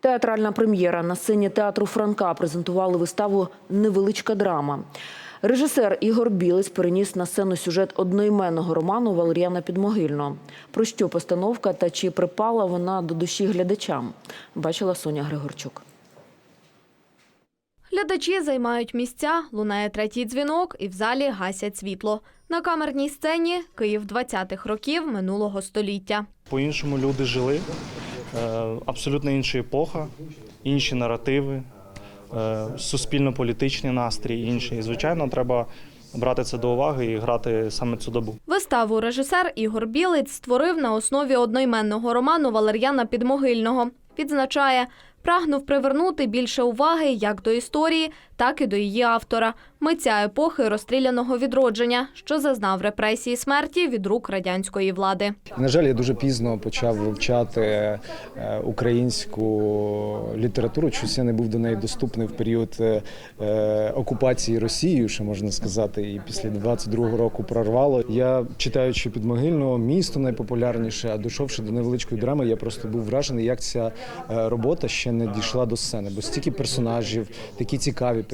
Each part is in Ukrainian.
Театральна прем'єра на сцені театру Франка презентували виставу Невеличка драма. Режисер Ігор Білець переніс на сцену сюжет одноіменного роману Валеріана Підмогильного. Про що постановка та чи припала вона до душі глядачам? Бачила Соня Григорчук. Глядачі займають місця, лунає третій дзвінок і в залі гасять світло. На камерній сцені Київ 20-х років минулого століття. По-іншому люди жили, абсолютно інша епоха, інші наративи, е, суспільно-політичний настрій інші. І, звичайно, треба брати це до уваги і грати саме цю добу. Виставу режисер Ігор Білець створив на основі одноіменного роману Валер'яна Підмогильного. Відзначає, прагнув привернути більше уваги як до історії, так і до її автора, митця епохи розстріляного відродження, що зазнав репресії смерті від рук радянської влади. На жаль, я дуже пізно почав вивчати е, українську літературу. Чогось я не був до неї доступний в період е, е, окупації Росією, що можна сказати, і після 22-го року прорвало. Я читаючи підмогильного місто найпопулярніше, а дійшовши до невеличкої драми, я просто був вражений, як ця робота ще не дійшла до сцени, бо стільки персонажів, такі цікаві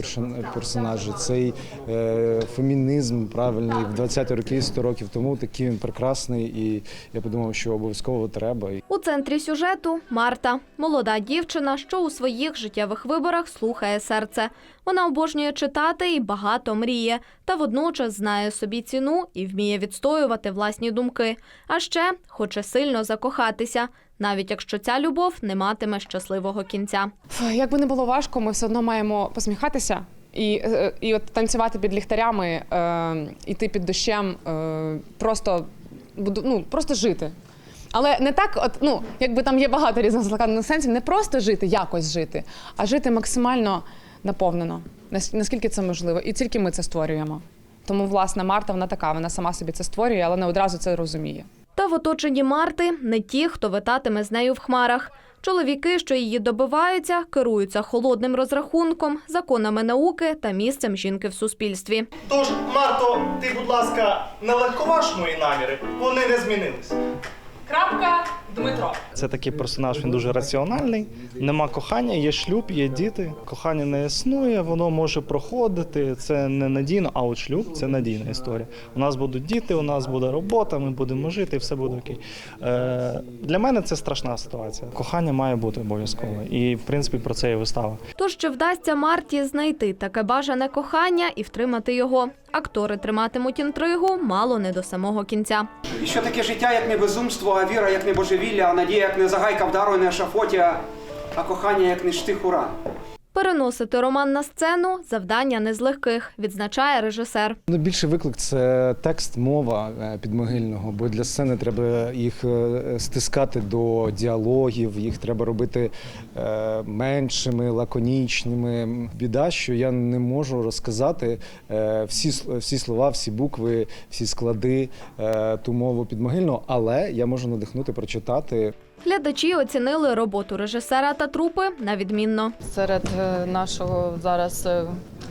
персонажі. Цей е, фемінізм правильний в 20-ті роки, 100 років тому такий він прекрасний, і я подумав, що обов'язково треба. У центрі сюжету Марта – молода дівчина, що у своїх життєвих виборах слухає серце. Вона обожнює читати і багато мріє, та водночас знає собі ціну і вміє відстоювати власні думки. А ще хоче сильно закохатися, навіть якщо ця любов не матиме щасливого кінця. Як би не було важко, ми все одно маємо посміхатися і, е, і от танцювати під ліхтарями, е, іти під дощем, е, просто, буду- ну, просто жити. Але не так, от, ну, якби там є багато різних закладених сенсів, не просто жити, якось жити, а жити максимально наповнено, наскільки це можливо. І тільки ми це створюємо. Тому, власне, Марта вона така, вона сама собі це створює, але не одразу це розуміє. Та в оточенні Марти не ті, хто витатиме з нею в хмарах. Чоловіки, що її добиваються, керуються холодним розрахунком, законами науки та місцем жінки в суспільстві. Тож, Марто, ти, будь ласка, не легковаж мої наміри, вони не змінились. Крапка Дмитро. Це такий персонаж, він дуже раціональний. Нема кохання, є шлюб, є діти. Кохання не існує, воно може проходити. Це не надійно, а от шлюб це надійна історія. У нас будуть діти, у нас буде робота, ми будемо жити, і все буде окей. Е, для мене це страшна ситуація. Кохання має бути обов'язково. І в принципі про це і вистава. Тож чи вдасться Марті знайти таке бажане кохання і втримати його? Актори триматимуть інтригу мало не до самого кінця. І що таке життя, як не безумство, а віра, як не божевілля, а надія, як не загайка вдару на шафоті, а кохання, як не штих уран. Переносити роман на сцену завдання не з легких, відзначає режисер. Найбільший виклик це текст, мова е, підмогильного, бо для сцени треба їх е, стискати до діалогів, їх треба робити е, меншими, лаконічними. Біда, що я не можу розказати всі, всі слова, всі букви, всі склади, ту мову підмогильного, але я можу надихнути, прочитати. Глядачі оцінили роботу режисера та трупи на відмінно. серед е, нашого зараз е,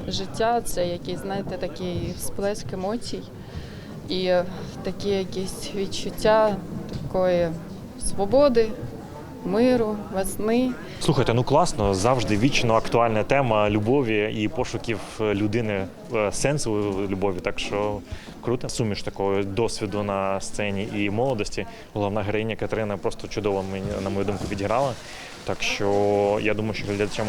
життя це якийсь, знаєте, такий сплеск емоцій і е, такі якісь відчуття такої свободи, миру, весни. Слухайте, ну класно, завжди вічно актуальна тема любові і пошуків людини е, сенсу любові. Так що круто. Суміш такого досвіду на сцені і молодості. Головна героїня Катерина просто чудово мені, на мою думку, відіграла. Так що я думаю, що глядачам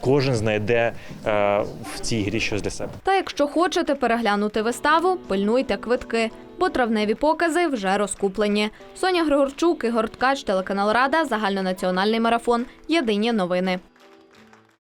кожен знайде е, в цій грі щось для себе. Та якщо хочете переглянути виставу, пильнуйте квитки, бо травневі покази вже розкуплені. Соня Григорчук, Ігор Ткач, телеканал Рада, загальнонаціональний марафон. Єдині новини.